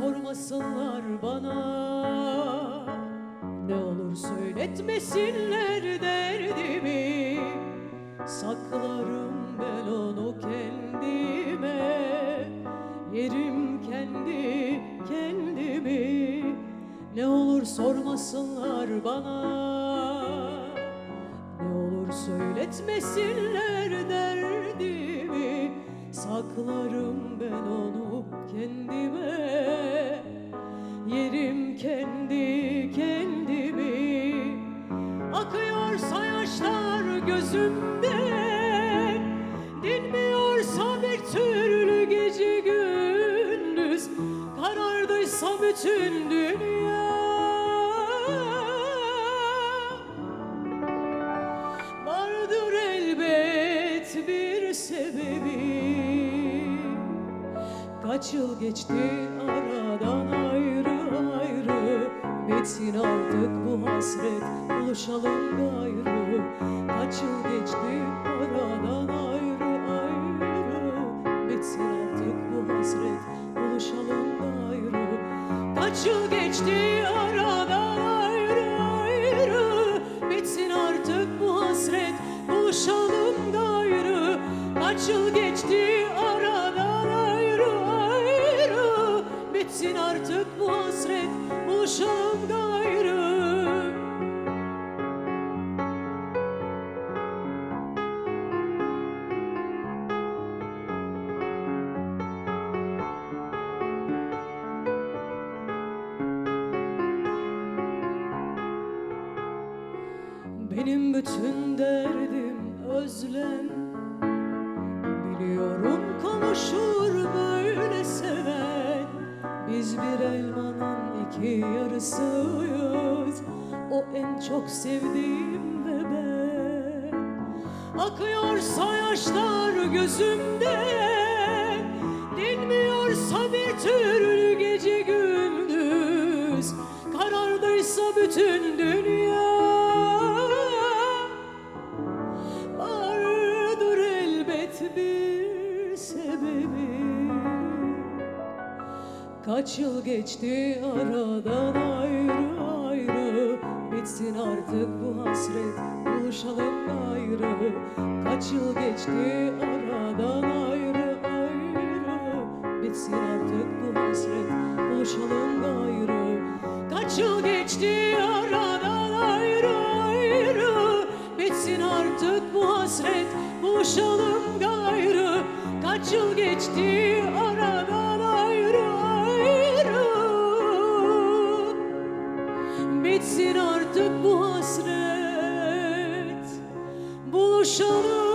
sormasınlar bana. Ne olur söyletmesinler derdimi. Saklarım ben onu kendime. Yerim kendi kendimi. Ne olur sormasınlar bana. Ne olur söyletmesinler derdimi. Saklarım ben onu kendime gözümden Dinmiyorsa bir türlü gece gündüz Karardıysa bütün dünya. Vardır elbet bir sebebi. Kaç yıl geçti aradan ayrı ayrı. Bitsin artık bu hasret buluşalım gayrı Kaç yıl geçti aradan ayrı ayrı. Bitsin artık bu hasret buluşalım gayrı Kaç yıl geçti aradan Benim bütün derdim özlem. Biliyorum konuşur böyle seven Biz bir elmanın iki yarısıyız. O en çok sevdiğim ve ben. Akıyorsa yaşlar gözümden Dinmiyorsa bir türlü gece gündüz. Karardıysa bütün dünya Kaç yıl geçti aradan ayrı ayrı. Bitsin artık bu hasret buluşalım ayrı. Kaç yıl geçti aradan ayrı ayrı. Bitsin artık bu hasret buluşalım ayrı. Kaç yıl geçti aradan ayrı ayrı. Bitsin artık bu hasret buluşalım gayrı Kaç yıl geçti Bitsin artık bu hasret. Buluşalım